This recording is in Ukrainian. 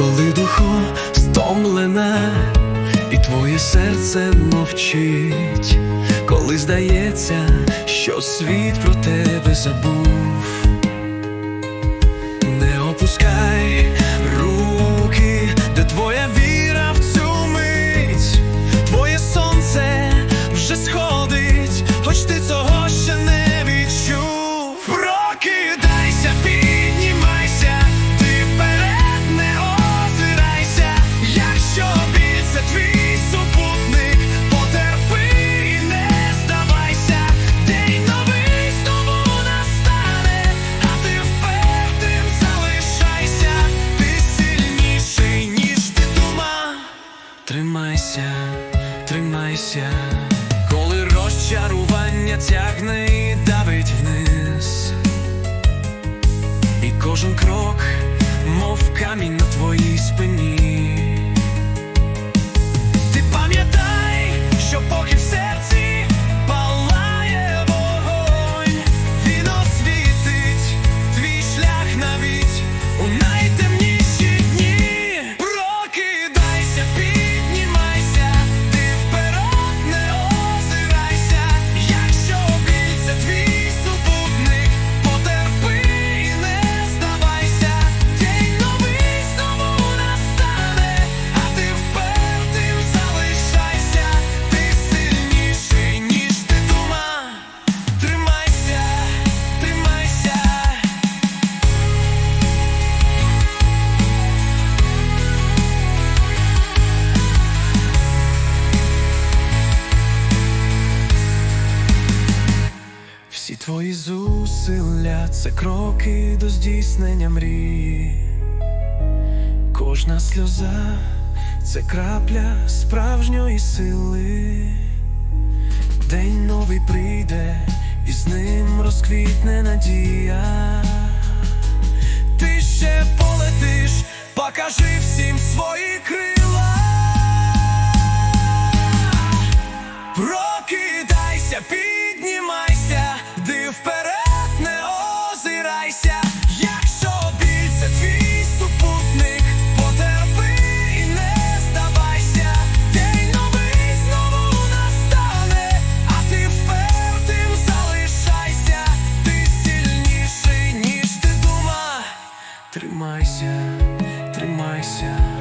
коли духу стомлене, і твоє серце мовчить, коли здається, що світ про тебе забув. Чарування тягне і давить вниз, і кожен крок, мов камінь на твоїй спині. Твої зусилля це кроки до здійснення мрії, кожна сльоза це крапля справжньої сили, день новий прийде, і з ним розквітне надія. Ти ще полетиш, покажи всім свої крила. Прокидайся, піднімай. Тримайся, тримайся.